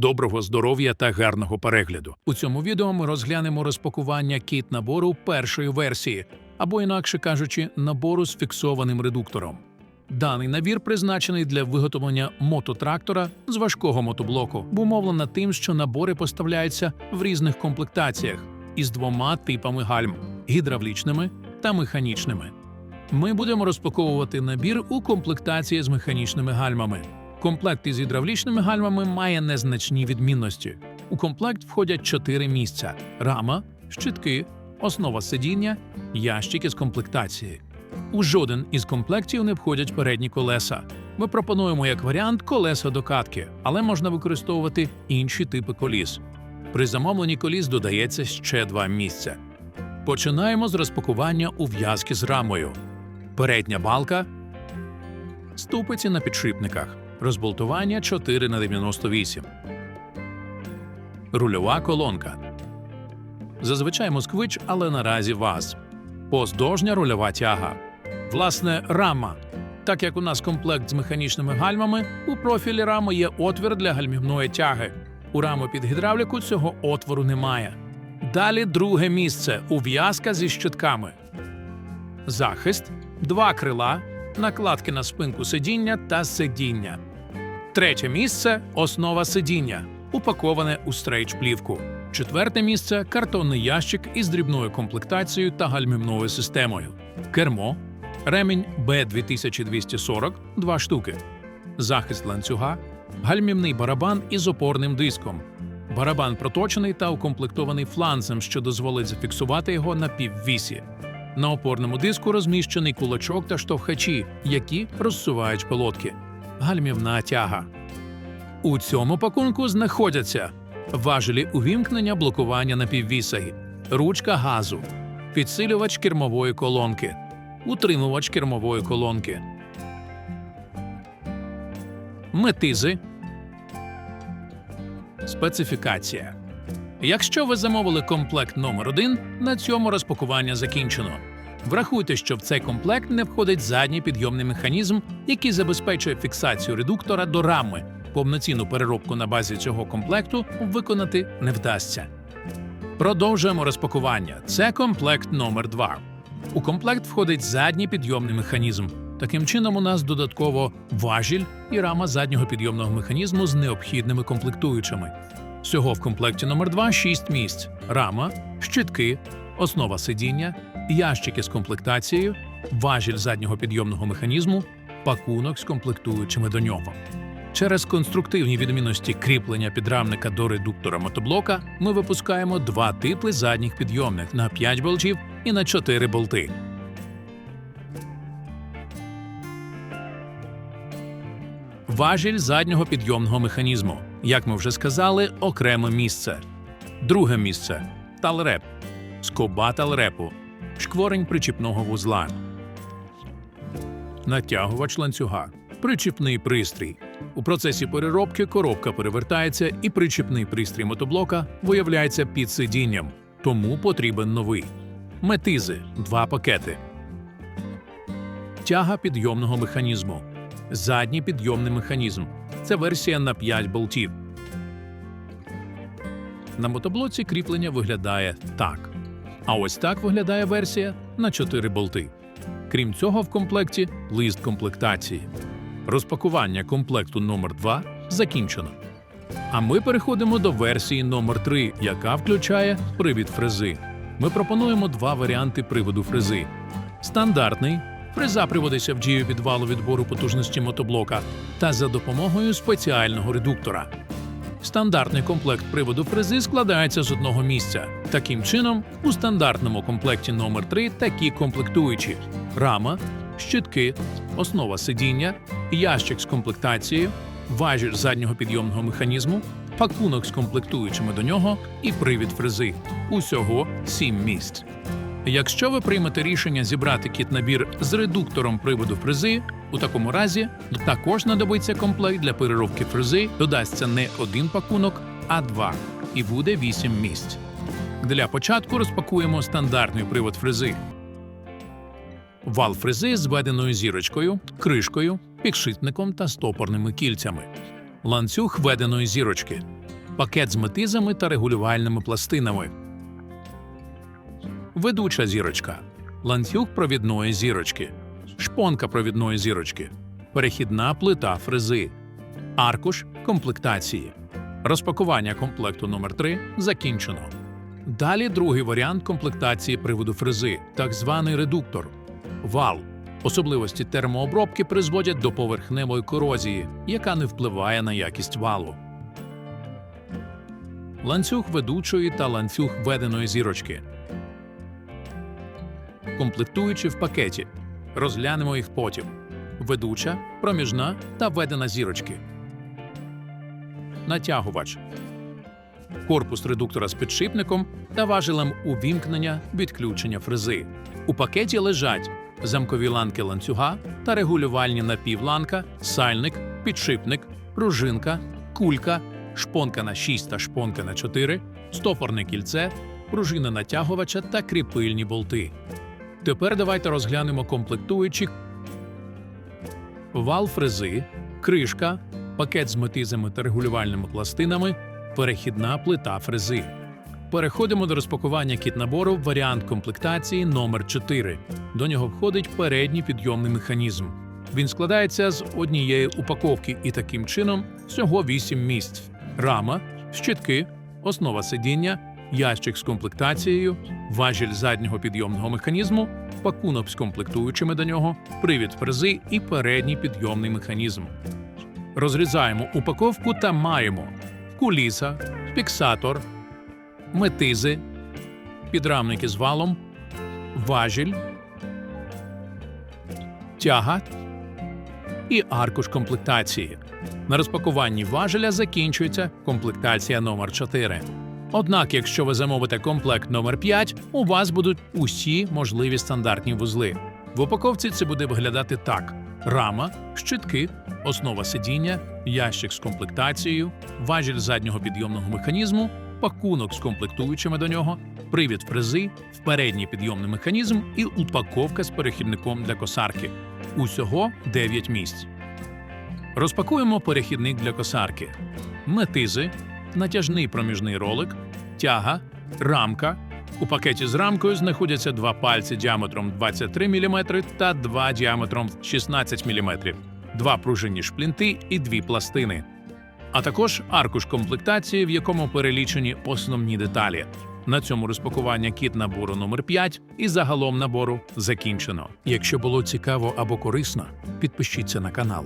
Доброго здоров'я та гарного перегляду. У цьому відео ми розглянемо розпакування кіт набору першої версії, або, інакше кажучи, набору з фіксованим редуктором. Даний набір призначений для виготовлення мототрактора з важкого мотоблоку, обумовлено тим, що набори поставляються в різних комплектаціях із двома типами гальм гідравлічними та механічними. Ми будемо розпаковувати набір у комплектації з механічними гальмами. Комплект із гідравлічними гальмами має незначні відмінності. У комплект входять чотири місця: рама, щитки, основа сидіння, ящики з комплектації. У жоден із комплектів не входять передні колеса. Ми пропонуємо як варіант колеса до катки, але можна використовувати інші типи коліс. При замовленні коліс додається ще два місця. Починаємо з розпакування ув'язки з рамою. Передня балка, ступиці на підшипниках, розболтування 4 на 98 рульова колонка. Зазвичай москвич, але наразі ВАЗ. Поздовжня рульова тяга. Власне, рама. Так як у нас комплект з механічними гальмами, у профілі рами є отвір для гальмівної тяги. У раму під гідравліку цього отвору немає. Далі друге місце ув'язка зі щитками. Захист, два крила, накладки на спинку сидіння та сидіння. Третє місце основа сидіння, упаковане у стрейч-плівку. Четверте місце картонний ящик із дрібною комплектацією та гальмівною системою. Кермо, ремінь Б2240 – 2 штуки. Захист ланцюга, гальмівний барабан із опорним диском. Барабан проточений та укомплектований фланцем, що дозволить зафіксувати його на піввісі. На опорному диску розміщений кулачок та штовхачі, які розсувають пилотки. Гальмівна тяга. У цьому пакунку знаходяться важелі увімкнення блокування напіввісаги, ручка газу, підсилювач кермової колонки, утримувач кермової колонки, метизи, специфікація. Якщо ви замовили комплект номер 1 на цьому розпакування закінчено. Врахуйте, що в цей комплект не входить задній підйомний механізм, який забезпечує фіксацію редуктора до рами. Повноцінну переробку на базі цього комплекту виконати не вдасться. Продовжуємо розпакування. Це комплект номер 2 У комплект входить задній підйомний механізм. Таким чином, у нас додатково важіль і рама заднього підйомного механізму з необхідними комплектуючими. Всього в комплекті номер 2 6 місць: рама, щитки, основа сидіння, ящики з комплектацією, важіль заднього підйомного механізму, пакунок з комплектуючими до нього. Через конструктивні відмінності кріплення підрамника до редуктора мотоблока ми випускаємо два типи задніх підйомних на 5 болтів і на 4 болти. Важіль заднього підйомного механізму. Як ми вже сказали, окреме місце. Друге місце талреп, скоба талрепу, шкворень причіпного вузла, натягувач ланцюга, причіпний пристрій. У процесі переробки коробка перевертається і причіпний пристрій мотоблока виявляється під сидінням, тому потрібен новий. Метизи два пакети. Тяга підйомного механізму. Задній підйомний механізм. Це версія на 5 болтів. На мотоблоці кріплення виглядає так. А ось так виглядає версія на 4 болти. Крім цього, в комплекті лист комплектації. Розпакування комплекту номер 2 закінчено. А ми переходимо до версії номер 3 яка включає привід фрези. Ми пропонуємо два варіанти приводу фрези: стандартний фреза приводиться в дію від валу відбору потужності мотоблока та за допомогою спеціального редуктора. Стандартний комплект приводу фрези складається з одного місця. Таким чином, у стандартному комплекті номер 3 такі комплектуючі: рама, щитки, основа сидіння, ящик з комплектацією, важіль заднього підйомного механізму, пакунок з комплектуючими до нього і привід фрези. Усього 7 місць. Якщо ви приймете рішення зібрати кіт-набір з редуктором приводу фрези, у такому разі також знадобиться комплект для переробки фрези, додасться не один пакунок, а два, і буде 8 місць. Для початку розпакуємо стандартний привод фрези. Вал фрези з введеною зірочкою, кришкою, підшипником та стопорними кільцями. Ланцюг введеної зірочки. пакет з метизами та регулювальними пластинами. Ведуча зірочка, ланцюг провідної зірочки, шпонка провідної зірочки, перехідна плита фрези, аркуш комплектації. Розпакування комплекту номер 3 закінчено. Далі другий варіант комплектації приводу фрези, так званий редуктор. Вал. Особливості термообробки призводять до поверхневої корозії, яка не впливає на якість валу. Ланцюг ведучої та ланцюг веденої зірочки. Комплектуючі в пакеті. Розглянемо їх потім. Ведуча, проміжна та ведена зірочки. Натягувач. Корпус редуктора з підшипником та важелем увімкнення відключення фрези. У пакеті лежать замкові ланки ланцюга та регулювальні напівланка, сальник, підшипник, пружинка, кулька, шпонка на 6 та шпонка на 4, стопорне кільце, пружина натягувача та кріпильні болти. Тепер давайте розглянемо комплектуючі вал фрези, кришка, пакет з метизами та регулювальними пластинами, перехідна плита фрези. Переходимо до розпакування кіт-набору варіант комплектації номер 4 До нього входить передній підйомний механізм. Він складається з однієї упаковки і таким чином всього 8 місць: рама, щитки, основа сидіння, ящик з комплектацією, важіль заднього підйомного механізму, пакунок з комплектуючими до нього, привід фрези і передній підйомний механізм. Розрізаємо упаковку та маємо куліса, фіксатор, метизи, підрамники з валом, важіль, тяга і аркуш комплектації. На розпакуванні важеля закінчується комплектація номер 4 Однак, якщо ви замовите комплект номер 5 у вас будуть усі можливі стандартні вузли. В упаковці це буде виглядати так: рама, щитки, основа сидіння, ящик з комплектацією, важіль заднього підйомного механізму, пакунок з комплектуючими до нього, привід фрези, передній підйомний механізм і упаковка з перехідником для косарки. Усього 9 місць. Розпакуємо перехідник для косарки, метизи, натяжний проміжний ролик, тяга, рамка. У пакеті з рамкою знаходяться два пальці діаметром 23 мм та два діаметром 16 мм, два пружинні шплінти і дві пластини. А також аркуш комплектації, в якому перелічені основні деталі. На цьому розпакування кіт набору номер 5 і загалом набору закінчено. Якщо було цікаво або корисно, підпишіться на канал.